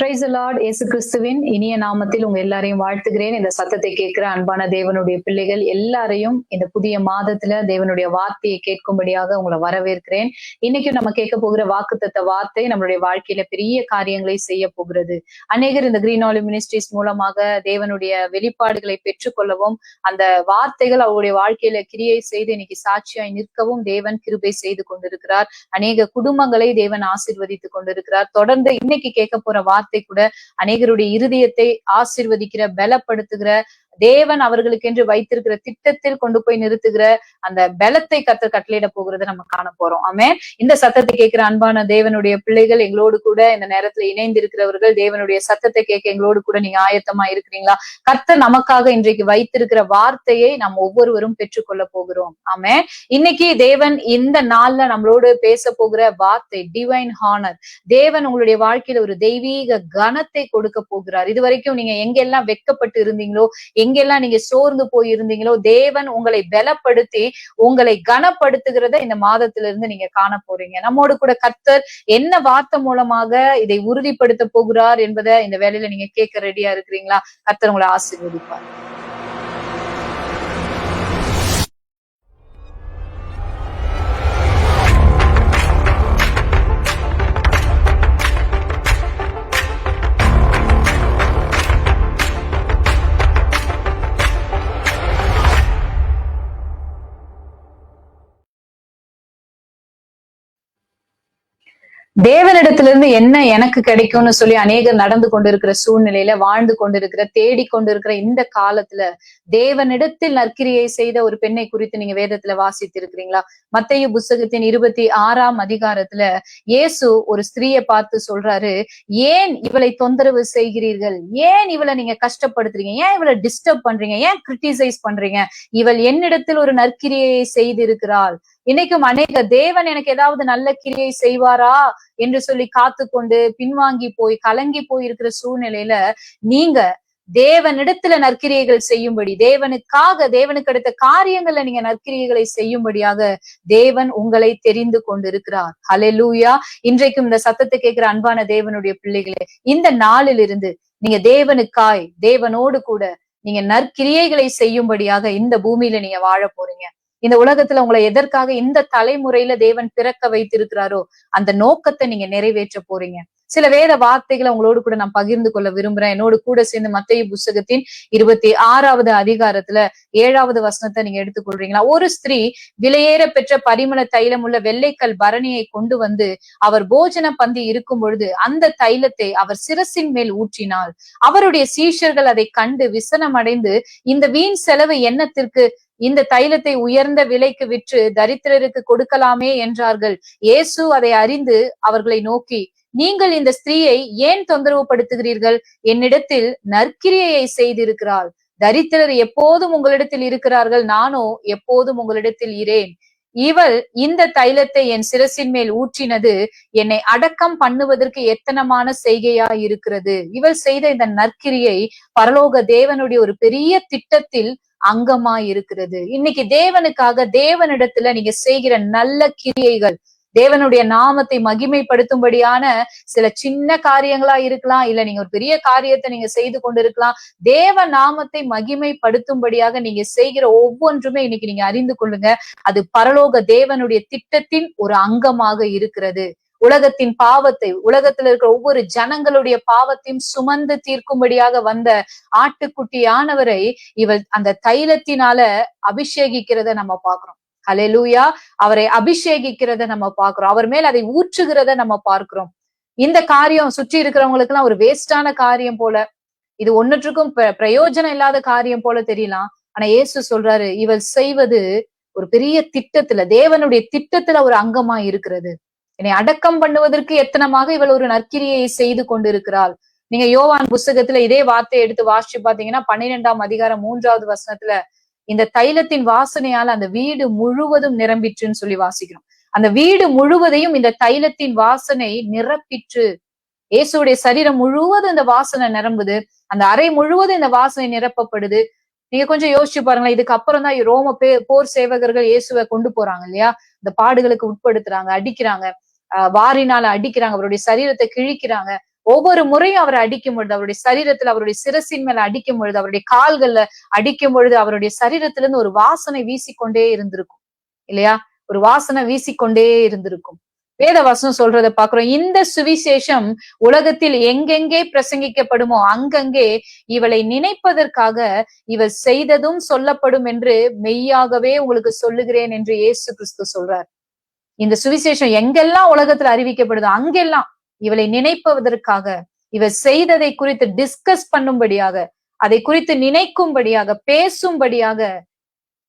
Price Lord இயேசு கிறிஸ்துவின் இனிய நாமத்தில் உங்க எல்லாரையும் வாழ்த்துகிறேன். இந்த சத்தத்தை கேட்கிற அன்பான தேவனுடைய பிள்ளைகள் எல்லாரையும் இந்த புதிய மாதத்துல தேவனுடைய வார்த்தையை கேட்கும்படியாக உங்களை வரவேற்கிறேன். இன்னைக்கு நம்ம கேட்க போகிற வாக்குத்தத்த வார்த்தை நம்மளுடைய வாழ்க்கையில பெரிய காரியங்களை செய்ய போகிறது. அநேகர் இந்த கிரீன் ஆலி மினிஸ்ட்ரிஸ் மூலமாக தேவனுடைய வெளிப்பாடுகளை பெற்றுக்கொள்ளவும் அந்த வார்த்தைகள் அவருடைய வாழ்க்கையில கிரியை செய்து இன்னைக்கு சாட்சியாய் நிற்கவும் தேவன் கிருபை செய்து கொண்டிருக்கிறார். அநேக குடும்பங்களை தேவன் ஆசிர்வதித்துக் கொண்டிருக்கிறார். தொடர்ந்து இன்னைக்கு கேட்க போற வார்த்தை கூட அநேகருடைய இருதயத்தை ஆசீர்வதிக்கிற பலப்படுத்துகிற தேவன் அவர்களுக்கென்று வைத்திருக்கிற திட்டத்தில் கொண்டு போய் நிறுத்துகிற அந்த பலத்தை கத்த கட்டளையிட போகிறத நம்ம காண போறோம். ஆமே இந்த சத்தத்தை கேட்கிற அன்பான தேவனுடைய பிள்ளைகள் எங்களோடு கூட இந்த நேரத்துல இணைந்து இருக்கிறவர்கள் தேவனுடைய சத்தத்தை கேட்க எங்களோடு கூட நீங்க ஆயத்தமா இருக்கிறீங்களா? கர்த்தர் நமக்காக இன்றைக்கு வைத்திருக்கிற வார்த்தையை நாம் ஒவ்வொருவரும் பெற்றுக்கொள்ள போகிறோம். ஆமே இன்னைக்கு தேவன் இந்த நாள்ல நம்மளோடு பேச போகிற வார்த்தை டிவைன் ஹானர் தேவன் உங்களுடைய வாழ்க்கையில ஒரு தெய்வீக கனத்தை கொடுக்க போகிறார். இது வரைக்கும் நீங்க எங்கெல்லாம் வெட்கப்பட்டு இருந்தீங்களோ எங்கெல்லாம் நீங்க சோர்ந்து போயிருந்தீங்களோ தேவன் உங்களை பலப்படுத்தி உங்களை கனப்படுத்துகிறத இந்த மாதத்திலிருந்து நீங்க காண போறீங்க. நம்மோடு கூட கர்த்தர் என்ன வார்த்தை மூலமாக இதை உறுதிப்படுத்த போகிறார் என்பதை இந்த வேலையில நீங்க கேட்க ரெடியா இருக்கிறீங்களா? கர்த்தர் உங்களை ஆசீர்வதிப்பார். தேவனிடத்திலிருந்து என்ன எனக்கு கிடைக்கும்னு சொல்லி அநேகர் நடந்து கொண்டிருக்கிற சூழ்நிலையில வாழ்ந்து கொண்டிருக்கிற தேடி கொண்டிருக்கிற இந்த காலத்துல தேவனிடத்தில் நற்கிரியை செய்த ஒரு பெண்ணை குறித்து நீங்க வேதத்துல வாசித்து இருக்கிறீங்களா மத்தைய புஸ்தகத்தின் இருபத்தி ஆறாம் அதிகாரத்துல இயேசு ஒரு ஸ்திரீயை பார்த்து சொல்றாரு ஏன் இவளை தொந்தரவு செய்கிறீர்கள்? ஏன் இவளை நீங்க கஷ்டப்படுத்துறீங்க? ஏன் இவளை டிஸ்டர்ப் பண்றீங்க? ஏன் கிரிட்டிசைஸ் பண்றீங்க? இவள் என்னிடத்தில் ஒரு நற்கிரியை செய்திருக்கிறாள். இன்னைக்கும் அநேக தேவன் எனக்கு ஏதாவது நல்ல கிரியை செய்வாரா என்று சொல்லி காத்து கொண்டு பின்வாங்கி போய் கலங்கி போய் இருக்கிற சூழ்நிலையில நீங்க தேவனிடத்துல நற்கிரியைகள் செய்யும்படி தேவனுக்காக தேவனுக்கு அடுத்த காரியங்கள்ல நீங்க நற்கிரியைகளை செய்யும்படியாக தேவன் உங்களை தெரிந்து கொண்டிருக்கிறார். ஹலெலூயா இன்றைக்கும் இந்த சத்தத்தை கேட்கிற அன்பான தேவனுடைய பிள்ளைகளே இந்த நாளிலிருந்து நீங்க தேவனுக்காய் தேவனோடு கூட நீங்க நற்கிரியைகளை செய்யும்படியாக இந்த பூமியில நீங்க வாழ போறீங்க. இந்த உலகத்துல உங்களை எதற்காக இந்த தலைமுறையில தேவன் பிறக்க வைத்திருக்கிறாரோ அந்த நோக்கத்தை நீங்க நிறைவேற்ற போறீங்க. சில வேத வார்த்தைகளை உங்களோடு கூட நான் பகிர்ந்து கொள்ள விரும்புறேன். என்னோடு கூட சேர்ந்து மத்திய புஸ்தகத்தின் இருபத்தி ஆறாவது அதிகாரத்துல ஏழாவது வசனத்தை நீங்க எடுத்துக்கொள்றீங்களா ஒரு ஸ்திரீ விலையேற பெற்ற பரிமள தைலம் உள்ள வெள்ளைக்கல் பரணியை கொண்டு வந்து அவர் போஜன பந்தி இருக்கும் பொழுது அந்த தைலத்தை அவர் சிரசின் மேல் ஊற்றினாள். அவருடைய சீஷர்கள் அதை கண்டு விசனம் அடைந்து இந்த வீண் செலவு எண்ணத்திற்கு இந்த தைலத்தை உயர்ந்த விலைக்கு விற்று தரித்திரருக்கு கொடுக்கலாமே என்றார்கள். இயேசு அதை அறிந்து அவர்களை நோக்கி நீங்கள் இந்த ஸ்திரீயை ஏன் தொந்தரவு படுத்துகிறீர்கள் என்னிடத்தில் நற்கிரியையை செய்திருக்கிறாள் தரித்திரர் எப்போதும் உங்களிடத்தில் இருக்கிறார்கள் நானோ எப்போதும் உங்களிடத்தில் இரேன். இவள் இந்த தைலத்தை என் சிரசின் மேல் ஊற்றினது என்னை அடக்கம் பண்ணுவதற்கு எத்தனமான செய்கையா இருக்கிறது இவள் செய்த இந்த நற்கிரியை பரலோக தேவனுடைய ஒரு பெரிய திட்டத்தில் அங்கமா இருக்கிறது இன்னைக்கு தேவனுக்காக தேவனிடத்துல நீங்க செய்கிற நல்ல கிரியைகள் தேவனுடைய நாமத்தை மகிமைப்படுத்தும்படியான சில சின்ன காரியங்களா இருக்கலாம் இல்ல நீங்க ஒரு பெரிய காரியத்தை நீங்க செய்து கொண்டிருக்கலாம் தேவ நாமத்தை மகிமைப்படுத்தும்படியாக நீங்க செய்கிற ஒவ்வொன்றுமே இன்னைக்கு நீங்க அறிந்து கொள்ளுங்க. அது பரலோக தேவனுடைய திட்டத்தின் ஒரு அங்கமாக இருக்கிறது. உலகத்தின் பாவத்தை உலகத்துல இருக்கிற ஒவ்வொரு ஜனங்களுடைய பாவத்தையும் சுமந்து தீர்க்கும்படியாக வந்த ஆட்டுக்குட்டியானவரை இவள் அந்த தைலத்தினால அபிஷேகிக்கிறத நம்ம பாக்குறோம் ஹலெலூயா அவரை அபிஷேகிக்கிறத நம்ம பாக்குறோம் அவர் மேல் அதை ஊற்றுகிறத நம்ம பார்க்கிறோம். இந்த காரியம் சுற்றி இருக்கிறவங்களுக்கு எல்லாம் ஒரு வேஸ்டான காரியம் போல. இது ஒன்னுற்றுக்கும் பிரயோஜனம் இல்லாத காரியம் போல தெரியலாம். ஆனா இயேசு சொல்றாரு இவள் செய்வது ஒரு பெரிய திட்டத்துல தேவனுடைய திட்டத்துல ஒரு அங்கமா இருக்கிறது. என்னை அடக்கம் பண்ணுவதற்கு எத்தனமாக இவள் ஒரு நற்கிரியை செய்து கொண்டிருக்கிறாள். நீங்க யோவான் புஸ்தகத்துல இதே வார்த்தையை எடுத்து வாசிச்சு பாத்தீங்கன்னா பன்னிரெண்டாம் அதிகாரம் மூன்றாவது வசனத்துல இந்த தைலத்தின் வாசனையால் அந்த வீடு முழுவதும் நிரம்பிற்றுன்னு சொல்லி வாசிக்கிறோம். அந்த வீடு முழுவதையும் இந்த தைலத்தின் வாசனை நிரப்பிற்று. இயேசுடைய சரீரம் முழுவதும் இந்த வாசனை நிரம்புது. அந்த அறை முழுவதும் இந்த வாசனை நிரப்பப்படுது. நீங்க கொஞ்சம் யோசிச்சு பாருங்களேன் இதுக்கு அப்புறம் தான் ரோம பே போர் சேவகர்கள் இயேசுவை கொண்டு போறாங்க இல்லையா? இந்த பாடுகளுக்கு உட்படுத்துறாங்க அடிக்கிறாங்க. வாரினால அடிக்கிறாங்க அவருடைய சரீரத்தை கிழிக்கிறாங்க. ஒவ்வொரு முறையும் அவரை அடிக்கும் பொழுது அவருடைய சரீரத்துல அவருடைய சிரசின் மேல அடிக்கும் பொழுது அவருடைய கால்கள்ல அடிக்கும் பொழுது அவருடைய சரீரத்துல இருந்து ஒரு வாசனை வீசிக்கொண்டே இருந்திருக்கும். இல்லையா? ஒரு வாசனை வீசிக்கொண்டே இருந்திருக்கும். வேத வசனம் சொல்றத பாக்குறோம் இந்த சுவிசேஷம் உலகத்தில் எங்கெங்கே பிரசங்கிக்கப்படுமோ அங்கங்கே இவளை நினைப்பதற்காக இவள் செய்ததும் சொல்லப்படும் என்று மெய்யாகவே உங்களுக்கு சொல்லுகிறேன் என்று இயேசு கிறிஸ்து சொல்றார். இந்த சுவிசேஷம் எங்கெல்லாம் உலகத்துல அறிவிக்கப்படுதோ அங்கெல்லாம் இவளை நினைப்பதற்காக இவர் செய்ததை குறித்து டிஸ்கஸ் பண்ணும்படியாக அதை குறித்து நினைக்கும்படியாக பேசும்படியாக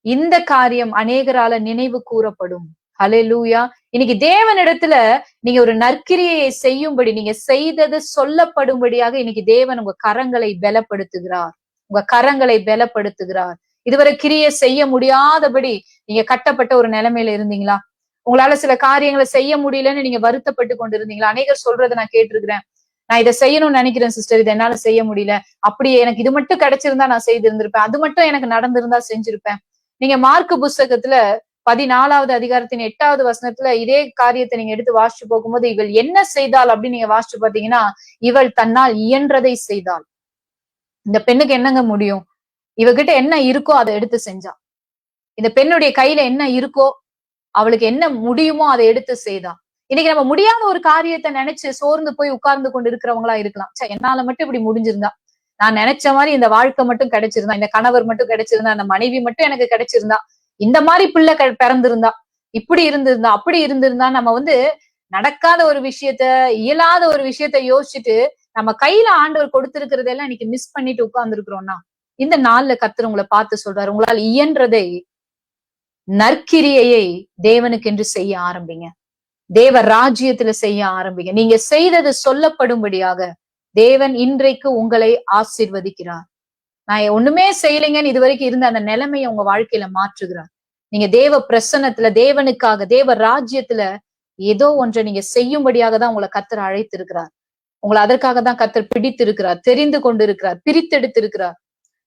இந்த காரியம் அநேகரால நினைவு கூறப்படும். ஹalleluya இன்னைக்கு தேவனிடத்துல நீங்க ஒரு நற்கிரியை செய்யும்படி நீங்க செய்தது சொல்லப்படும்படியாக இன்னைக்கு தேவன் உங்க கரங்களை பலப்படுத்துகிறார். உங்க கரங்களை பலப்படுத்துகிறார். இதுவரை கிரியை செய்ய முடியாதபடி நீங்க கட்டப்பட்ட ஒரு நிலைமையில இருந்தீங்களா? உங்களால சில காரியங்களை செய்ய முடியலன்னு நீங்க வருத்தப்பட்டு கொண்டிருந்தீங்களா? அநேகர் சொல்றதை நான் கேட்டிருக்கிறேன். நான் இதை செய்யணும்னு நினைக்கிறேன் சிஸ்டர் இதை என்னால செய்ய முடியல. அப்படியே எனக்கு இது மட்டும் கிடைச்சிருந்தா நான் செய்திருந்திருப்பேன். அது மட்டும் எனக்கு நடந்திருந்தா செஞ்சிருப்பேன். நீங்க மார்க் புஸ்தகத்துல பதினாலாவது அதிகாரத்தின் எட்டாவது வசனத்துல இதே காரியத்தை நீங்க எடுத்து வாசிச்சு போகும்போது இவள் என்ன செய்தாள் அப்படின்னு நீங்க வாசிச்சு பாத்தீங்கன்னா இவள் தன்னால் இயன்றதை செய்தாள். இந்த பெண்ணுக்கு என்னங்க முடியும்? இவகிட்ட என்ன இருக்கோ அதை எடுத்து செஞ்சா. இந்த பெண்ணுடைய கையில என்ன இருக்கோ அவளுக்கு என்ன முடியுமோ அதை எடுத்து செய்தா. இன்னைக்கு நம்ம முடியாத ஒரு காரியத்தை நினைச்சு சோர்ந்து போய் உட்கார்ந்து கொண்டு இருக்கிறவங்களா இருக்கலாம். சே என்னால மட்டும் இப்படி முடிஞ்சிருந்தா. நான் நினைச்ச மாதிரி இந்த வாழ்க்கை மட்டும் கிடைச்சிருந்தா இந்த கணவர் மட்டும் கிடைச்சிருந்தா இந்த மனைவி மட்டும் எனக்கு கிடைச்சிருந்தா இந்த மாதிரி பிள்ளை க- பிறந்திருந்தா இப்படி இருந்திருந்தா அப்படி இருந்திருந்தா நம்ம வந்து நடக்காத ஒரு விஷயத்த இயலாத ஒரு விஷயத்த யோசிச்சுட்டு நம்ம கையில ஆண்டவர் கொடுத்திருக்கிறதெல்லாம் இன்னைக்கு மிஸ் பண்ணிட்டு உட்கார்ந்து இருக்கிறோம்னா இந்த நாள்ல கத்துற உங்களை பார்த்து சொல்றாரு. உங்களால் இயன்றதை நற்கிரியையை தேவனுக்கென்று செய்ய ஆரம்பிங்க. தேவ ராஜ்யத்துல செய்ய ஆரம்பிங்க. நீங்க செய்தது சொல்லப்படும்படியாக தேவன் இன்றைக்கு உங்களை ஆசிர்வதிக்கிறார். நான் ஒண்ணுமே செய்யலைங்கன்னு இது வரைக்கும் இருந்த அந்த நிலைமையை உங்க வாழ்க்கையில மாற்றுகிறார். நீங்க தேவ பிரசன்னத்துல தேவனுக்காக தேவ ராஜ்யத்துல ஏதோ ஒன்றை நீங்க செய்யும்படியாக தான் உங்களை கத்தர் அழைத்திருக்கிறார். உங்களை அதற்காக தான் கத்தர் பிடித்திருக்கிறார் தெரிந்து கொண்டிருக்கிறார் பிரித்தெடுத்திருக்கிறார்.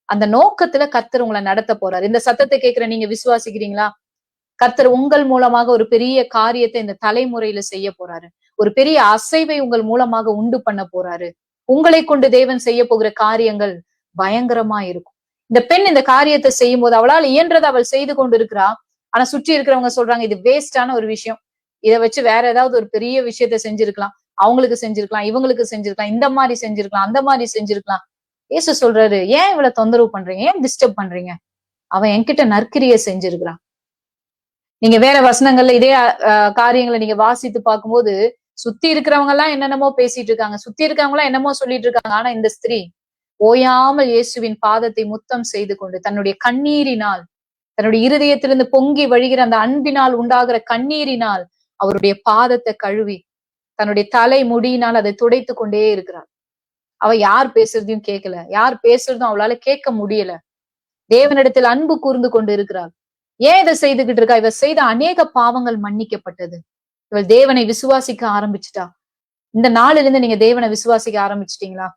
அந்த நோக்கத்துல கத்தர் உங்களை நடத்த போறாரு. இந்த சத்தத்தை கேட்கிற நீங்க விசுவாசிக்கிறீங்களா? கர்த்தர் உங்கள் மூலமாக ஒரு பெரிய காரியத்தை இந்த தலைமுறையில செய்ய போறாரு. ஒரு பெரிய அசைவை உங்கள் மூலமாக உண்டு பண்ண போறாரு. உங்களை கொண்டு தேவன் செய்ய போகிற காரியங்கள் பயங்கரமா இருக்கும். இந்த பெண் இந்த காரியத்தை செய்யும் போது அவளால் இயன்றதை அவள் செய்து கொண்டு இருக்கிறா ஆனா சுற்றி இருக்கிறவங்க சொல்றாங்க இது வேஸ்டான ஒரு விஷயம். இதை வச்சு வேற ஏதாவது ஒரு பெரிய விஷயத்த செஞ்சிருக்கலாம். அவங்களுக்கு செஞ்சிருக்கலாம் இவங்களுக்கு செஞ்சிருக்கலாம் இந்த மாதிரி செஞ்சிருக்கலாம் அந்த மாதிரி செஞ்சிருக்கலாம். ஏசு சொல்றாரு ஏன் இவ்வளவு தொந்தரவு பண்றீங்க? ஏன் டிஸ்டர்ப் பண்றீங்க? அவன் என்கிட்ட நற்கிரியை செஞ்சிருக்கிறான். நீங்க வேற வசனங்கள்ல இதே காரியங்களை நீங்க வாசித்து பார்க்கும்போது சுத்தி இருக்கிறவங்க எல்லாம் என்னென்னமோ பேசிட்டு இருக்காங்க. சுத்தி இருக்கிறவங்க எல்லாம் என்னமோ சொல்லிட்டு இருக்காங்க. ஆனா இந்த ஸ்திரீ ஓயாமல் இயேசுவின் பாதத்தை முத்தம் செய்து கொண்டு தன்னுடைய கண்ணீரினால் தன்னுடைய இருதயத்திலிருந்து பொங்கி வழிகிற அந்த அன்பினால் உண்டாகிற கண்ணீரினால் அவருடைய பாதத்தை கழுவி தன்னுடைய தலை முடியினால் அதை துடைத்து கொண்டே இருக்கிறார். அவ யார் பேசுறதையும் கேட்கல யார் பேசுறதும் அவளால கேட்க முடியல. தேவனிடத்தில் அன்பு கூர்ந்து கொண்டு இருக்கிறாள். ஏன் இதை செய்துகிட்டு இருக்கா? இவ செய்த அநேக பாவங்கள் மன்னிக்கப்பட்டது. இவள் தேவனை விசுவாசிக்க ஆரம்பிச்சுட்டா. இந்த நாளில இருந்து நீங்க தேவனை விசுவாசிக்க ஆரம்பிச்சிட்டீங்களா?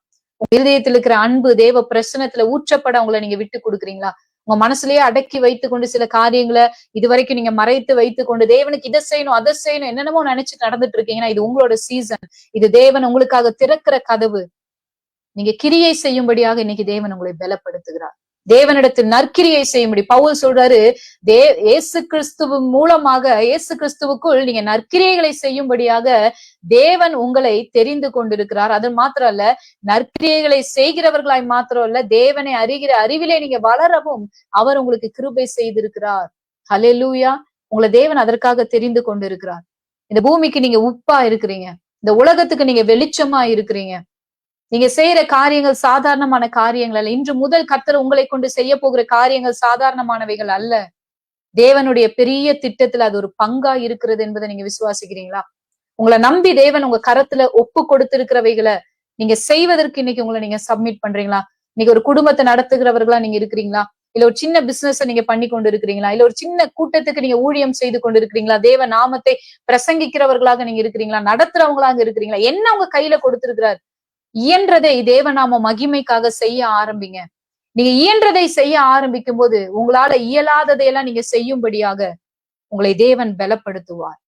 உங்க இருதயத்தில் இருக்கிற அன்பு தேவ பிரசனத்துல ஊற்றப்பட உங்களை நீங்க விட்டு கொடுக்குறீங்களா? உங்க மனசுலயே அடக்கி வைத்து கொண்டு சில காரியங்களை இது வரைக்கும் நீங்க மறைத்து வைத்து கொண்டு தேவனுக்கு இதை செய்யணும் அதை செய்யணும் என்னென்னமோ நினைச்சு நடந்துட்டு இருக்கீங்கன்னா இது உங்களோட சீசன் இது தேவன் உங்களுக்காக திறக்கிற கதவு. நீங்க கிரியை செய்யும்படியாக இன்னைக்கு தேவன் உங்களை பலப்படுத்துகிறார். தேவனிடத்தில் நற்கிரியை செய்யும்படி பவுல் சொல்றாரு தே இயேசு கிறிஸ்துவ மூலமாக இயேசு கிறிஸ்துவுக்குள் நீங்க நற்கிரியைகளை செய்யும்படியாக தேவன் உங்களை தெரிந்து கொண்டிருக்கிறார். அது மாத்திரம் அல்ல நற்கிரியைகளை செய்கிறவர்களாய் மாத்திரம் அல்ல தேவனை அறிகிற அறிவிலே நீங்க வளரவும் அவர் உங்களுக்கு கிருபை செய்திருக்கிறார். ஹalleluya. உங்களை தேவன் அதற்காக தெரிந்து கொண்டிருக்கிறார். இந்த பூமிக்கு நீங்க உப்பா இருக்கிறீங்க. இந்த உலகத்துக்கு நீங்க வெளிச்சமா இருக்கிறீங்க. நீங்க செய்யற காரியங்கள் சாதாரணமான காரியங்கள் அல்ல. இன்று முதல் கர்த்தர் உங்களை கொண்டு செய்ய போகிற காரியங்கள் சாதாரணமானவைகள் அல்ல. தேவனுடைய பெரிய திட்டத்துல அது ஒரு பங்கா இருக்கிறது என்பதை நீங்க விசுவாசிக்கிறீங்களா? உங்களை நம்பி தேவன் உங்க கரத்துல ஒப்பு கொடுத்திருக்கிறவைகளை நீங்க செய்வதற்கு இன்னைக்கு உங்களை நீங்க சப்மிட் பண்றீங்களா? இன்னைக்கு ஒரு குடும்பத்தை நடத்துகிறவர்களா நீங்க இருக்கிறீங்களா? இல்ல ஒரு சின்ன பிசினஸ் நீங்க பண்ணி கொண்டு இருக்கிறீங்களா இல்ல ஒரு சின்ன கூட்டத்துக்கு நீங்க ஊழியம் செய்து கொண்டு இருக்கிறீங்களா தேவ நாமத்தை பிரசங்கிக்கிறவர்களாக நீங்க இருக்கிறீங்களா? நடத்துறவங்களாக இருக்கிறீங்களா? என்ன உங்க கையில கொடுத்திருக்கிறார்? இயன்றதை தேவநாம மகிமைக்காக செய்ய ஆரம்பிங்க. நீங்க இயன்றதை செய்ய ஆரம்பிக்கும் போது உங்களால இயலாததையெல்லாம் நீங்க செய்யும்படியாக உங்களை தேவன் பலப்படுத்துவார்.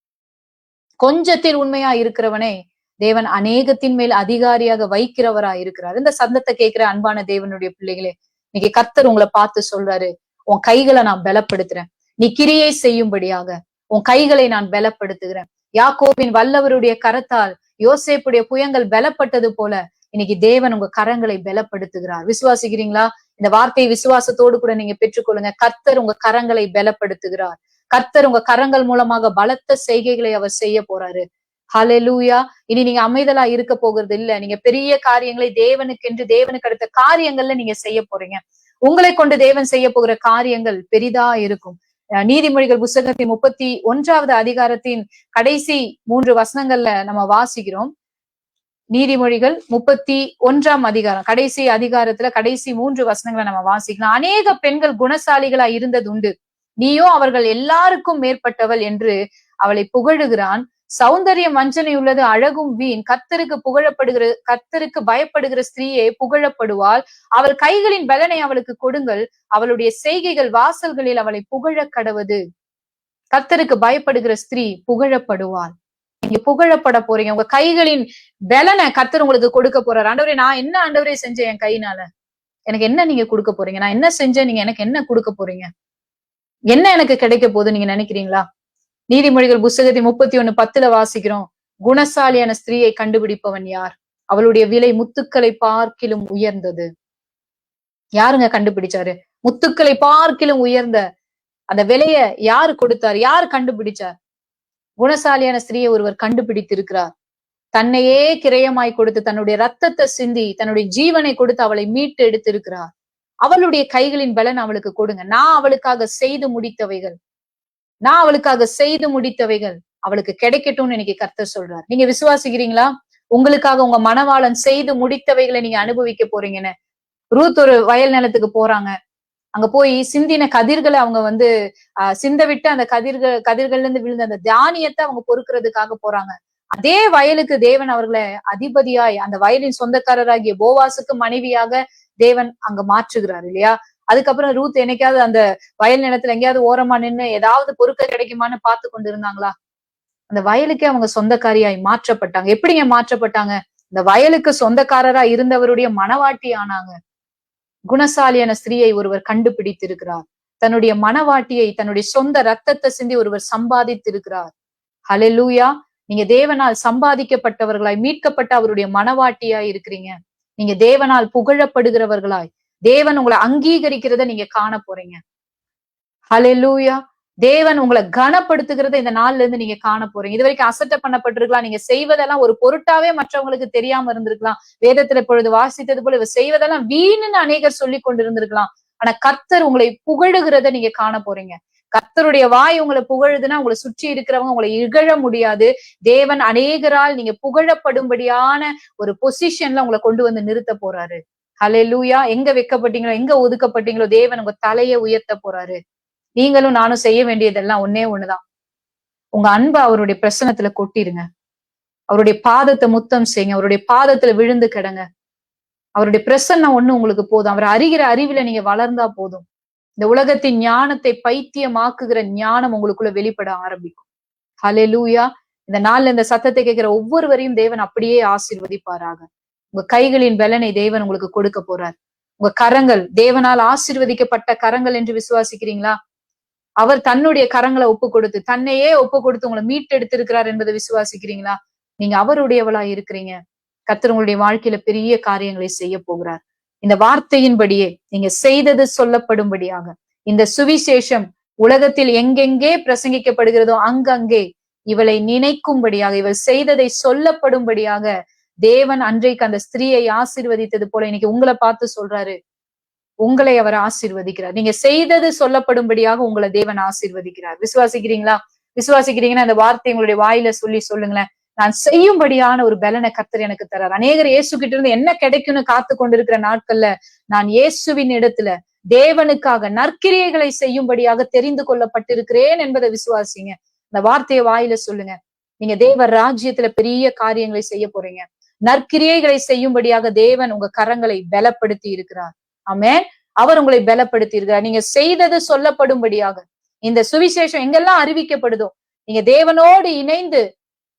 கொஞ்சத்தில் உண்மையா இருக்கிறவனே தேவன் அநேகத்தின் மேல் அதிகாரியாக வைக்கிறவரா இருக்கிறார். இந்த சந்தத்தை கேட்கிற அன்பான தேவனுடைய பிள்ளைகளே இன்னைக்கு கத்தர் உங்களை பார்த்து சொல்றாரு உன் கைகளை நான் பலப்படுத்துறேன். நீ கிரியை செய்யும்படியாக உன் கைகளை நான் பலப்படுத்துகிறேன். யாக்கோவின் வல்லவருடைய கரத்தால் யோசேப்புடைய புயங்கள் பலப்பட்டது போல இன்னைக்கு தேவன் உங்க கரங்களை பலப்படுத்துகிறார். விசுவாசிக்கிறீங்களா? இந்த வார்த்தையை விசுவாசத்தோடு கூட நீங்க பெற்றுக்கொள்ளுங்க. கர்த்தர் உங்க கரங்களை பலப்படுத்துகிறார். கர்த்தர் உங்க கரங்கள் மூலமாக பலத்த செய்கைகளை அவர் செய்ய போறாரு. ஹalleluya இனி நீங்க அமைதலா இருக்க போகிறது இல்ல. நீங்க பெரிய காரியங்களை தேவனுக்கு என்று தேவனுக்கு அடுத்த காரியங்கள்ல நீங்க செய்ய போறீங்க. உங்களை கொண்டு தேவன் செய்ய போகிற காரியங்கள் பெரிதா இருக்கும். அஹ் நீதிமொழிகள் புஸ்தகத்தின் முப்பத்தி ஒன்றாவது அதிகாரத்தின் கடைசி மூன்று வசனங்கள்ல நம்ம வாசிக்கிறோம். நீதிமொழிகள் முப்பத்தி ஒன்றாம் அதிகாரம். கடைசி அதிகாரத்துல கடைசி மூன்று வசனங்களை நம்ம வாசிக்கலாம் அநேக பெண்கள் குணசாலிகளா இருந்தது உண்டு நீயோ அவர்கள் எல்லாருக்கும் மேற்பட்டவள் என்று அவளை புகழுகிறான். சௌந்தரியம் வஞ்சனை உள்ளது அழகும் வீண். கத்தருக்கு புகழப்படுகிற கத்தருக்கு பயப்படுகிற ஸ்திரீயே புகழப்படுவாள். அவள் கைகளின் பலனை அவளுக்கு கொடுங்கள். அவளுடைய செய்கைகள் வாசல்களில் அவளை புகழ கடவது. கத்தருக்கு பயப்படுகிற ஸ்திரீ புகழப்படுவாள். நீங்க புகழப்பட போறீங்க. உங்க கைகளின் பலனை கர்த்தர் உங்களுக்கு கொடுக்க போறாரு. ஆண்டவரே நான் என்ன ஆண்டவரே செஞ்சேன் என் கைனால எனக்கு என்ன நீங்க கொடுக்க போறீங்க? நான் என்ன செஞ்சேன்? நீங்க எனக்கு என்ன கொடுக்க போறீங்க? என்ன எனக்கு கிடைக்க போகுது நீங்க நினைக்கிறீங்களா? நீதிமொழிகள் புஸ்தகத்தை முப்பத்தி ஒண்ணு பத்துல வாசிக்கிறோம். குணசாலியான ஸ்திரீயை கண்டுபிடிப்பவன் யார்? அவளுடைய விலை முத்துக்களை பார்க்கிலும் உயர்ந்தது. யாருங்க கண்டுபிடிச்சாரு? முத்துக்களை பார்க்கிலும் உயர்ந்த அந்த விலைய யாரு கொடுத்தார்? யார் கண்டுபிடிச்சார்? குணசாலியான ஸ்திரீயை ஒருவர் கண்டுபிடித்திருக்கிறார். தன்னையே கிரயமாய் கொடுத்து தன்னுடைய ரத்தத்தை சிந்தி தன்னுடைய ஜீவனை கொடுத்து அவளை மீட்டு எடுத்திருக்கிறார். அவளுடைய கைகளின் பலன் அவளுக்கு கொடுங்க. நான் அவளுக்காக செய்து முடித்தவைகள். நான் அவளுக்காக செய்து முடித்தவைகள் அவளுக்கு கிடைக்கட்டும்னு இன்னைக்கு கர்த்தர் சொல்றார். நீங்க விசுவாசிக்கிறீங்களா? உங்களுக்காக உங்க மனவாளன் செய்து முடித்தவைகளை நீங்க அனுபவிக்க போறீங்கன்னு. ரூத் ஒரு வயல் நிலத்துக்கு போறாங்க. அங்க போய் சிந்தின கதிர்களை அவங்க வந்து ஆஹ் சிந்த விட்டு அந்த கதிர்கள் கதிர்கள்ல இருந்து விழுந்த அந்த தானியத்தை அவங்க பொறுக்கிறதுக்காக போறாங்க. அதே வயலுக்கு தேவன் அவர்களை அதிபதியாய் அந்த வயலின் சொந்தக்காரராகிய போவாசுக்கு மனைவியாக தேவன் அங்க மாற்றுகிறார் இல்லையா? அதுக்கப்புறம் ரூத் என்னைக்காவது அந்த வயல் நிலத்துல எங்கேயாவது ஓரமா நின்னு ஏதாவது பொறுக்க கிடைக்குமான்னு பார்த்து கொண்டு இருந்தாங்களா அந்த வயலுக்கே அவங்க சொந்தக்காரியாய் மாற்றப்பட்டாங்க. எப்படிங்க மாற்றப்பட்டாங்க? இந்த வயலுக்கு சொந்தக்காரரா இருந்தவருடைய மனவாட்டி ஆனாங்க. குணசாலியான ஸ்திரீயை ஒருவர் கண்டுபிடித்திருக்கிறார். தன்னுடைய மனவாட்டியை தன்னுடைய சொந்த ரத்தத்தை சிந்தி ஒருவர் சம்பாதித்திருக்கிறார். ஹலெலூயா நீங்க தேவனால் சம்பாதிக்கப்பட்டவர்களாய் மீட்கப்பட்ட அவருடைய மனவாட்டியாய் இருக்கிறீங்க. நீங்க தேவனால் புகழப்படுகிறவர்களாய் தேவன் உங்களை அங்கீகரிக்கிறத நீங்க காண போறீங்க. ஹலெலூயா தேவன் உங்களை கனப்படுத்துகிறத இந்த நாள்ல இருந்து நீங்க காண போறீங்க. இது வரைக்கும் அசட்ட பண்ணப்பட்டிருக்கலாம். நீங்க செய்வதெல்லாம் ஒரு பொருட்டாவே மற்றவங்களுக்கு தெரியாம இருந்திருக்கலாம். வேதத்துல இப்பொழுது வாசித்தது போல இவ செய்வதெல்லாம் வீணுன்னு அநேகர் சொல்லி கொண்டிருந்திருக்கலாம். ஆனா கர்த்தர் உங்களை புகழுகிறத நீங்க காண போறீங்க. கர்த்தருடைய வாய் உங்களை புகழுதுன்னா உங்களை சுற்றி இருக்கிறவங்க உங்களை இகழ முடியாது. தேவன் அநேகரால் நீங்க புகழப்படும்படியான ஒரு பொசிஷன்ல உங்களை கொண்டு வந்து நிறுத்த போறாரு. ஹலே லூயா எங்க வைக்கப்பட்டீங்களோ எங்க ஒதுக்கப்பட்டீங்களோ தேவன் உங்க தலையை உயர்த்த போறாரு. நீங்களும் நானும் செய்ய வேண்டியதெல்லாம் ஒன்னே ஒண்ணுதான். உங்க அன்பை அவருடைய பிரசனத்துல கொட்டிருங்க. அவருடைய பாதத்தை முத்தம் செய்யுங்க. அவருடைய பாதத்துல விழுந்து கிடங்க. அவருடைய பிரசன்னம் ஒண்ணு உங்களுக்கு போதும். அவர் அறிகிற அறிவில நீங்க வளர்ந்தா போதும். இந்த உலகத்தின் ஞானத்தை பைத்தியமாக்குகிற ஞானம் உங்களுக்குள்ள வெளிப்பட ஆரம்பிக்கும். ஹலே லூயா இந்த நாள்ல இந்த சத்தத்தை கேட்கிற ஒவ்வொருவரையும் தேவன் அப்படியே ஆசீர்வதிப்பாராக. உங்க கைகளின் பலனை தேவன் உங்களுக்கு கொடுக்க போறார். உங்க கரங்கள் தேவனால் ஆசீர்வதிக்கப்பட்ட கரங்கள் என்று விசுவாசிக்கிறீங்களா? அவர் தன்னுடைய கரங்களை ஒப்பு கொடுத்து தன்னையே ஒப்பு கொடுத்து உங்களை மீட்டெடுத்திருக்கிறார் என்பதை விசுவாசிக்கிறீங்களா? நீங்க அவருடையவளா இருக்கிறீங்க. கத்தர் உங்களுடைய வாழ்க்கையில பெரிய காரியங்களை செய்ய போகிறார். இந்த வார்த்தையின்படியே நீங்க செய்தது சொல்லப்படும்படியாக இந்த சுவிசேஷம் உலகத்தில் எங்கெங்கே பிரசங்கிக்கப்படுகிறதோ அங்கங்கே இவளை நினைக்கும்படியாக இவள் செய்ததை சொல்லப்படும்படியாக தேவன் அன்றைக்கு அந்த ஸ்திரீயை ஆசீர்வதித்தது போல இன்னைக்கு உங்களை பார்த்து சொல்றாரு. உங்களை அவர் ஆசிர்வதிக்கிறார். நீங்க செய்தது சொல்லப்படும்படியாக உங்களை தேவன் ஆசீர்வதிக்கிறார். விசுவாசிக்கிறீங்களா? விசுவாசிக்கிறீங்கன்னா அந்த வார்த்தை உங்களுடைய வாயில சொல்லி சொல்லுங்களேன். நான் செய்யும்படியான ஒரு பலனை கர்த்தர் எனக்கு தரார். அநேகர் இயேசு கிட்ட இருந்து என்ன கிடைக்கும்னு காத்து கொண்டிருக்கிற நாட்கள்ல நான் இயேசுவின் இடத்துல தேவனுக்காக நற்கிரியைகளை செய்யும்படியாக தெரிந்து கொள்ளப்பட்டிருக்கிறேன் என்பதை விசுவாசிங்க. அந்த வார்த்தையை வாயில சொல்லுங்க. நீங்க தேவ ராஜ்யத்துல பெரிய காரியங்களை செய்ய போறீங்க. நற்கிரியைகளை செய்யும்படியாக தேவன் உங்க கரங்களை பலப்படுத்தி இருக்கிறார். ஆமேன். அவர் உங்களை பலப்படுத்தியிருக்கிறார் நீங்க செய்தது சொல்லப்படும்படியாக. இந்த சுவிசேஷம் எங்கெல்லாம் அறிவிக்கப்படுதோ நீங்க தேவனோடு இணைந்து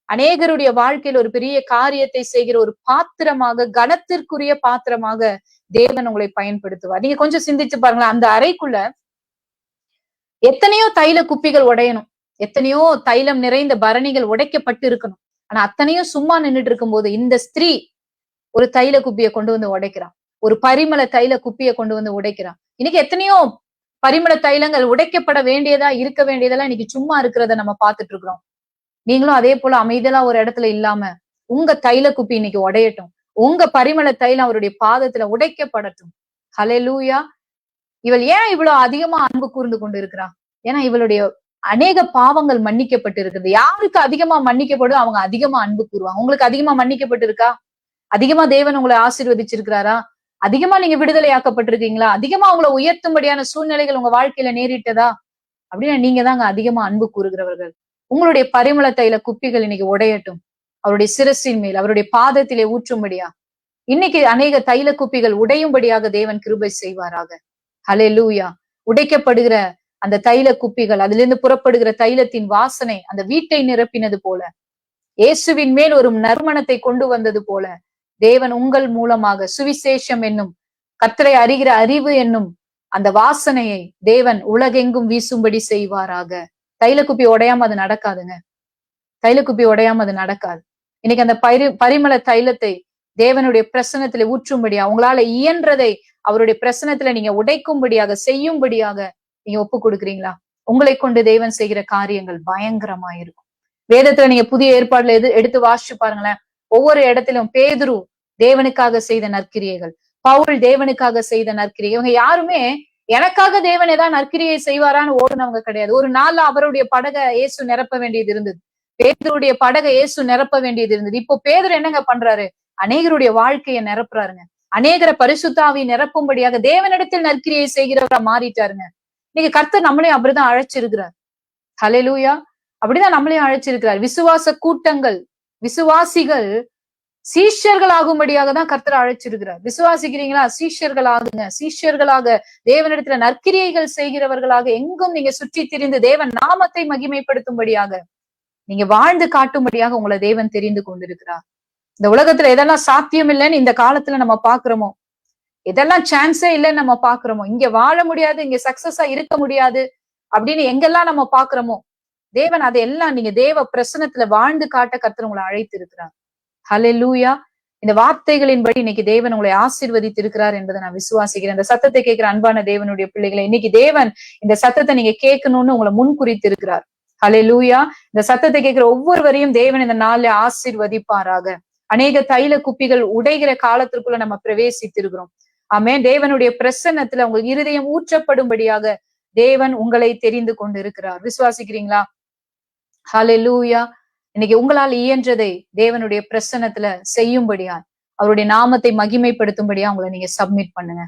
அநேகருடைய வாழ்க்கையில் ஒரு பெரிய காரியத்தை செய்கிற ஒரு பாத்திரமாக கனத்திற்குரிய பாத்திரமாக தேவன் உங்களை பயன்படுத்துவார். நீங்க கொஞ்சம் சிந்திச்சு பாருங்களேன். அந்த அறைக்குள்ள எத்தனையோ தைல குப்பிகள் உடையணும். எத்தனையோ தைலம் நிறைந்த பரணிகள் உடைக்கப்பட்டு இருக்கணும். ஆனா அத்தனையும் சும்மா நின்றுட்டு இருக்கும்போது இந்த ஸ்திரீ ஒரு தைல குப்பியை கொண்டு வந்து உடைக்கிறான். ஒரு பரிமள தைல குப்பியை கொண்டு வந்து உடைக்கிறான். இன்னைக்கு எத்தனையோ பரிமள தைலங்கள் உடைக்கப்பட வேண்டியதா இருக்க வேண்டியதெல்லாம் இன்னைக்கு சும்மா இருக்கிறத நம்ம பார்த்துட்டு இருக்கிறோம். நீங்களும் அதே போல அமைதலா ஒரு இடத்துல இல்லாம உங்க தைல குப்பி இன்னைக்கு உடையட்டும். உங்க பரிமள தைலம் அவருடைய பாதத்துல உடைக்கப்படட்டும். ஹலெலூயா இவள் ஏன் இவ்வளவு அதிகமா அன்பு கூர்ந்து கொண்டு இருக்கிறா? ஏன்னா இவளுடைய அநேக பாவங்கள் மன்னிக்கப்பட்டு இருக்குது யாருக்கு அதிகமா மன்னிக்கப்படுதோ அவங்க அதிகமா அன்பு கூறுவாங்க. உங்களுக்கு அதிகமா மன்னிக்கப்பட்டு இருக்கா அதிகமா தேவன் உங்களை ஆசீர்வதிச்சிருக்கிறாரா? அதிகமா நீங்க விடுதலையாக்கப்பட்டிருக்கீங்களா? அதிகமா உங்களை உயர்த்தும்படியான சூழ்நிலைகள் உங்க வாழ்க்கையில நேரிட்டதா? அப்படின்னா நீங்க தாங்க அதிகமா அன்பு கூறுகிறவர்கள். உங்களுடைய பரிமள தைல குப்பிகள் இன்னைக்கு உடையட்டும். அவருடைய சிரசின் மேல் அவருடைய பாதத்திலே ஊற்றும்படியா. இன்னைக்கு அநேக தைல குப்பிகள் உடையும்படியாக தேவன் கிருபை செய்வாராக. ஹலே லூயா உடைக்கப்படுகிற அந்த தைல குப்பிகள் அதிலிருந்து புறப்படுகிற தைலத்தின் வாசனை அந்த வீட்டை நிரப்பினது போல. இயேசுவின் மேல் ஒரு நறுமணத்தை கொண்டு வந்தது போல. தேவன் உங்கள் மூலமாக சுவிசேஷம் என்னும் கத்தரை அறிகிற அறிவு என்னும் அந்த வாசனையை தேவன் உலகெங்கும் வீசும்படி செய்வாராக. தைலக்குப்பி உடையாம அது நடக்காதுங்க. தைலக்குப்பி உடையாம அது நடக்காது. இன்னைக்கு அந்த பரி பரிமள தைலத்தை தேவனுடைய பிரசனத்துல ஊற்றும்படியா உங்களால இயன்றதை அவருடைய பிரசனத்துல நீங்க உடைக்கும்படியாக செய்யும்படியாக நீங்க ஒப்பு கொடுக்குறீங்களா உங்களை கொண்டு தேவன் செய்கிற காரியங்கள் பயங்கரமா இருக்கும் வேதத்துல நீங்க புதிய ஏற்பாடுல எது எடுத்து வாசிச்சு பாருங்களேன். ஒவ்வொரு இடத்திலும் பேதுரு தேவனுக்காக செய்த நற்கிரியைகள் பவுல் தேவனுக்காக செய்த நற்கிரியை இவங்க யாருமே எனக்காக தேவன் ஏதாவது நற்கிரியை செய்வாரான்னு ஓடுனவங்க கிடையாது. ஒரு நாள்ல அவருடைய படகை இயேசு நிரப்ப வேண்டியது இருந்தது. பேதருடைய படகை இயேசு நிரப்ப வேண்டியது இருந்தது. இப்போ பேதர் என்னங்க பண்றாரு? அநேகருடைய வாழ்க்கையை நிரப்புறாருங்க. அநேகரை பரிசுத்தாவி நிரப்பும்படியாக தேவனிடத்தில் நற்கிரியை செய்கிறவரா மாறிட்டாருங்க. இன்னைக்கு கர்த்தர் நம்மளையும் அப்படிதான் அழைச்சிருக்கிறார். ஹலெலூயா அப்படிதான் நம்மளையும் அழைச்சிருக்கிறார். விசுவாச கூட்டங்கள் விசுவாசிகள் சீஷர்கள் ஆகும்படியாக தான் கர்த்தர் அழைச்சிருக்கிறார். விசுவாசிக்கிறீங்களா? சீஷர்கள் ஆகுங்க சீஷர்களாக தேவனிடத்துல நற்கிரியைகள் செய்கிறவர்களாக எங்கும் நீங்க சுற்றி திரிந்து தேவன் நாமத்தை மகிமைப்படுத்தும்படியாக நீங்க வாழ்ந்து காட்டும்படியாக உங்களை தேவன் தெரிந்து கொண்டிருக்கிறார். இந்த உலகத்துல எதெல்லாம் சாத்தியம் இல்லைன்னு இந்த காலத்துல நம்ம பாக்குறோமோ எதெல்லாம் சான்ஸே இல்லைன்னு நம்ம பாக்குறோமோ இங்க வாழ முடியாது இங்க சக்சஸா இருக்க முடியாது அப்படின்னு எங்கெல்லாம் நம்ம பாக்குறோமோ தேவன் அதையெல்லாம் நீங்க தேவ பிரசனத்துல வாழ்ந்து காட்ட கர்த்தர் உங்களை அழைத்து இருக்கிறார் ஹலே லூயா இந்த வார்த்தைகளின்படி இன்னைக்கு தேவன் உங்களை ஆசீர்வதித்து இருக்கிறார் என்பதை நான் விசுவாசிக்கிறேன். இந்த சத்தத்தை கேட்கிற அன்பான தேவனுடைய பிள்ளைகளை இன்னைக்கு தேவன் இந்த சத்தத்தை நீங்க கேட்கணும்னு உங்களை முன்குறித்து இருக்கிறார் ஹலே லூயா இந்த சத்தத்தை கேட்கிற ஒவ்வொருவரையும் தேவன் இந்த நாள்ல ஆசீர்வதிப்பாராக. அநேக தைல குப்பிகள் உடைகிற காலத்திற்குள்ள நம்ம பிரவேசித்திருக்கிறோம். ஆமே தேவனுடைய பிரசன்னத்துல உங்க இருதயம் ஊற்றப்படும்படியாக தேவன் உங்களை தெரிந்து கொண்டு இருக்கிறார் விசுவாசிக்கிறீங்களா? ஹலெலூயா இன்னைக்கு உங்களால் இயன்றதை தேவனுடைய பிரசனத்துல செய்யும்படியா அவருடைய நாமத்தை மகிமைப்படுத்தும்படியா உங்களை நீங்க சப்மிட் பண்ணுங்க.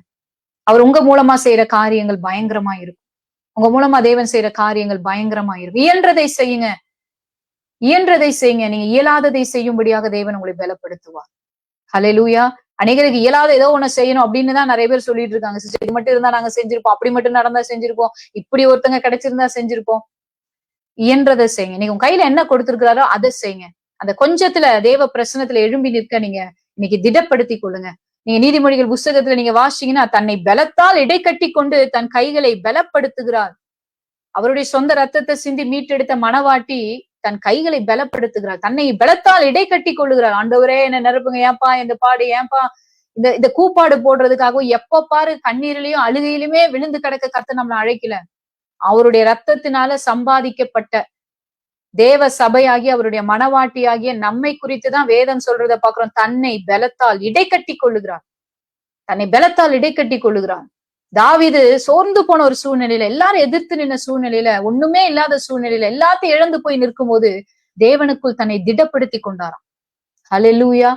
அவர் உங்க மூலமா செய்யற காரியங்கள் பயங்கரமா இருக்கும். உங்க மூலமா தேவன் செய்யற காரியங்கள் பயங்கரமா இருக்கும். இயன்றதை செய்யுங்க. இயன்றதை செய்யுங்க. நீங்க இயலாததை செய்யும்படியாக தேவன் உங்களை பலப்படுத்துவார். ஹலெலூயா அநேகருக்கு இயலாத ஏதோ ஒண்ணு செய்யணும் அப்படின்னு தான் நிறைய பேர் சொல்லிட்டு இருக்காங்க. சிஸ்டர் இது மட்டும் இருந்தா நாங்க செஞ்சிருப்போம். அப்படி மட்டும் நடந்தா செஞ்சிருப்போம். இப்படி ஒருத்தங்க கிடைச்சிருந்தா செஞ்சிருப்போம். இயன்றதை செய்யுங்க. நீங்க உங்க கையில என்ன கொடுத்திருக்கிறாரோ அதை செய்யுங்க. அந்த கொஞ்சத்துல தேவ பிரசனத்துல எழும்பி நிற்க நீங்க இன்னைக்கு திடப்படுத்தி கொள்ளுங்க. நீங்க நீதிமொழிகள் புஸ்தகத்துல நீங்க வாசிங்கன்னா தன்னை பலத்தால் இடைக்கட்டி கொண்டு தன் கைகளை பலப்படுத்துகிறார். அவருடைய சொந்த ரத்தத்தை சிந்தி மீட்டெடுத்த மனவாட்டி தன் கைகளை பலப்படுத்துகிறார். தன்னை பலத்தால் இடை கட்டி கொள்ளுகிறார். ஆண்டவரே என்ன நிரப்புங்க. ஏன்பா இந்த பாடு ஏன்பா? இந்த இந்த கூப்பாடு போடுறதுக்காகவும் எப்ப பாரு கண்ணீரிலையும் அழுகையிலுமே விழுந்து கிடக்க கத்து நம்மளை அழைக்கல. அவருடைய ரத்தத்தினால சம்பாதிக்கப்பட்ட தேவ சபையாகி அவருடைய மனவாட்டியாகிய நம்மை குறித்து தான் வேதம் சொல்றத பாக்குறோம் தன்னை பலத்தால் இடைக்கட்டி கொள்ளுகிறார். தன்னை பலத்தால் இடைக்கட்டி கொள்ளுகிறார். தாவிது சோர்ந்து போன ஒரு சூழ்நிலையில எல்லாரும் எதிர்த்து நின்ன சூழ்நிலையில ஒண்ணுமே இல்லாத சூழ்நிலையில எல்லாத்தையும் இழந்து போய் நிற்கும் போது தேவனுக்குள் தன்னை திடப்படுத்தி கொண்டாராம். ஹலெலூயா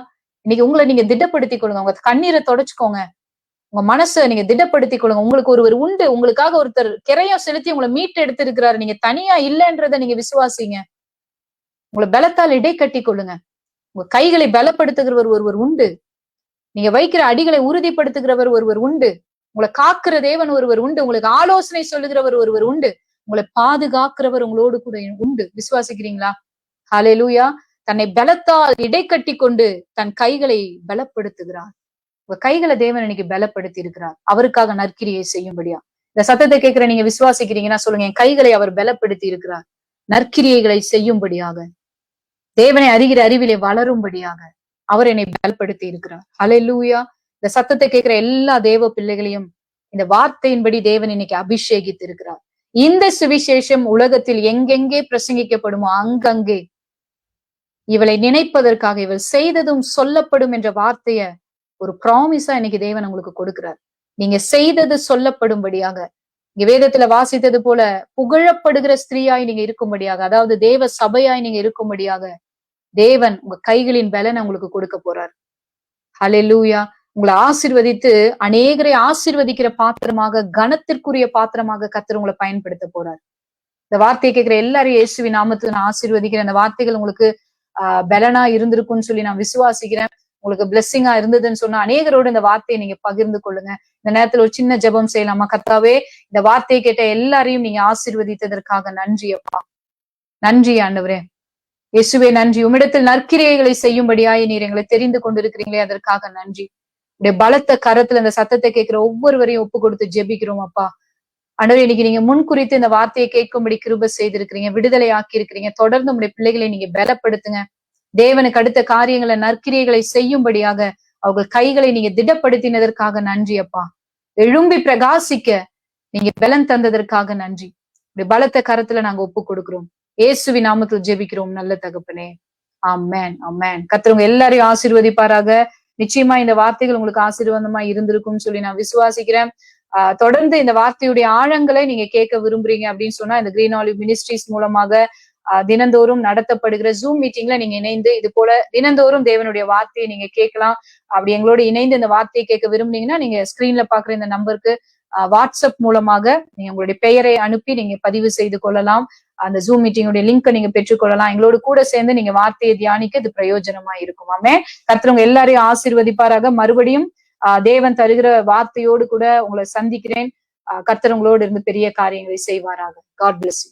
இன்னைக்கு உங்களை நீங்க திடப்படுத்தி கொள்ளுங்க. உங்க கண்ணீரை தொடச்சுக்கோங்க. உங்க மனசை நீங்க திடப்படுத்திக் கொள்ளுங்க. உங்களுக்கு ஒருவர் உண்டு. உங்களுக்காக ஒருத்தர் கிரையம் செலுத்தி உங்களை மீட்டு எடுத்திருக்கிறாரு நீங்க தனியா இல்லைன்றத நீங்க விசுவாசிங்க. உங்களை பலத்தால் இடை கட்டி கொள்ளுங்க. உங்க கைகளை பலப்படுத்துகிறவர் ஒருவர் உண்டு. நீங்க வைக்கிற அடிகளை உறுதிப்படுத்துகிறவர் ஒருவர் உண்டு. உங்களை காக்குற தேவன் ஒருவர் உண்டு. உங்களுக்கு ஆலோசனை சொல்லுகிறவர் ஒருவர் உண்டு. உங்களை பாதுகாக்கிறவர் உங்களோடு கூட உண்டு. விசுவாசிக்கிறீங்களா? ஹலே லூயா தன்னை பலத்தால் இடைக்கட்டி கொண்டு தன் கைகளை பலப்படுத்துகிறார். உங்க கைகளை தேவன் இன்னைக்கு பலப்படுத்தி இருக்கிறார் அவருக்காக நற்கிரியை செய்யும்படியா. இந்த சத்தத்தை கேட்கிற நீங்க விசுவாசிக்கிறீங்கன்னா சொல்லுங்க என் கைகளை அவர் பலப்படுத்தி இருக்கிறார் நற்கிரியைகளை செய்யும்படியாக. தேவனை அறிகிற அறிவிலே வளரும்படியாக அவர் என்னை பலப்படுத்தி இருக்கிறார் ஹalleluya இந்த சத்தத்தை கேட்கிற எல்லா தேவ பிள்ளைகளையும் இந்த வார்த்தையின்படி தேவன் இன்னைக்கு அபிஷேகித்து இருக்கிறார் இந்த சுவிசேஷம் உலகத்தில் எங்கெங்கே பிரசங்கிக்கப்படுமோ அங்கங்கே இவளை நினைப்பதற்காக இவள் செய்ததும் சொல்லப்படும் என்ற வார்த்தைய ஒரு ப்ராமிஸா இன்னைக்கு தேவன் உங்களுக்கு கொடுக்கிறார். நீங்க செய்தது சொல்லப்படும்படியாக இங்க வேதத்துல வாசித்தது போல புகழப்படுகிற ஸ்திரீயாய் நீங்க இருக்கும்படியாக அதாவது தேவ சபையாய் நீங்க இருக்கும்படியாக தேவன் உங்க கைகளின் பலனை உங்களுக்கு கொடுக்க போறார். லூயா உங்களை ஆசிர்வதித்து அநேகரை ஆசிர்வதிக்கிற பாத்திரமாக கனத்திற்குரிய பாத்திரமாக கத்தர் உங்களை பயன்படுத்த போறார். இந்த வார்த்தையை கேட்கிற எல்லாரையும் இயேசுவின் நாமத்துல நான் ஆசிர்வதிக்கிறேன். அந்த வார்த்தைகள் உங்களுக்கு ஆஹ் பலனா இருந்திருக்கும்னு சொல்லி நான் விசுவாசிக்கிறேன். உங்களுக்கு பிளெஸ்ஸிங்கா இருந்ததுன்னு சொன்னா அநேகரோடு இந்த வார்த்தையை நீங்க பகிர்ந்து கொள்ளுங்க. இந்த நேரத்துல ஒரு சின்ன ஜெபம் செய்யலாமா? கர்த்தாவே இந்த வார்த்தையை கேட்ட எல்லாரையும் நீங்க ஆசீர்வதித்ததற்காக நன்றி அப்பா. நன்றி ஆண்டவரே. இயேசுவே நன்றி. உம்மிடத்தில் நற்கிரியைகளை செய்யும்படியாய் நீர் எங்களை தெரிந்து கொண்டிருக்கிறீங்களே அதற்காக நன்றி. உடைய பலத்த கரத்துல இந்த சத்தத்தை கேட்கிற ஒவ்வொருவரையும் ஒப்பு கொடுத்து ஜெபிக்கிறோம் அப்பா. ஆண்டவரே இன்னைக்கு நீங்க முன் குறித்து இந்த வார்த்தையை கேட்கும்படி கிருப செய்திருக்கிறீங்க விடுதலை ஆக்கி இருக்கிறீங்க தொடர்ந்து உடைய பிள்ளைகளை நீங்க பலப்படுத்துங்க. தேவனுக்கு அடுத்த காரியங்களை நற்கிரியைகளை செய்யும்படியாக அவர்கள் கைகளை நீங்க திடப்படுத்தினதற்காக நன்றி அப்பா. எழும்பி பிரகாசிக்க நீங்க பலன் தந்ததற்காக நன்றி. உடைய பலத்த கரத்துல நாங்க ஒப்பு கொடுக்கிறோம். இயேசுவி நாமத்தில் ஜெபிக்கிறோம். நல்ல தகப்பனே. ஆமேன் ஆமேன். கத்துறவங்க எல்லாரையும் ஆசீர்வதிப்பாராக. நிச்சயமா இந்த வார்த்தைகள் உங்களுக்கு ஆசீர்வாதமா இருந்திருக்கும்னு சொல்லி நான் விசுவாசிக்கிறேன். ஆஹ் தொடர்ந்து இந்த வார்த்தையுடைய ஆழங்களை நீங்க கேட்க விரும்புறீங்க அப்படின்னு சொன்னா இந்த கிரீன் ஆலிவ் மினிஸ்ட்ரிஸ் மூலமாக தினந்தோறும் நடத்தப்படுகிற ஜூம் மீட்டிங்ல நீங்க இணைந்து இது போல தினந்தோறும் தேவனுடைய வார்த்தையை நீங்க கேட்கலாம். அப்படி எங்களோட இணைந்து இந்த வார்த்தையை கேட்க விரும்புனீங்கன்னா நீங்க ஸ்கிரீன்ல பாக்குற இந்த நம்பருக்கு வாட்ஸ்அப் மூலமாக நீங்க உங்களுடைய பெயரை அனுப்பி நீங்க பதிவு செய்து கொள்ளலாம். அந்த ஜூம் மீட்டிங்குடைய லிங்கை நீங்க பெற்றுக்கொள்ளலாம் எங்களோட கூட சேர்ந்து நீங்க வார்த்தையை தியானிக்க இது பிரயோஜனமா இருக்குமாமே கத்துறவங்க எல்லாரையும் ஆசீர்வதிப்பாராக. மறுபடியும் தேவன் தருகிற வார்த்தையோடு கூட உங்களை சந்திக்கிறேன். ஆஹ் கர்த்தர் உங்களோடு இருந்து பெரிய காரியங்களை செய்வாராக. God bless you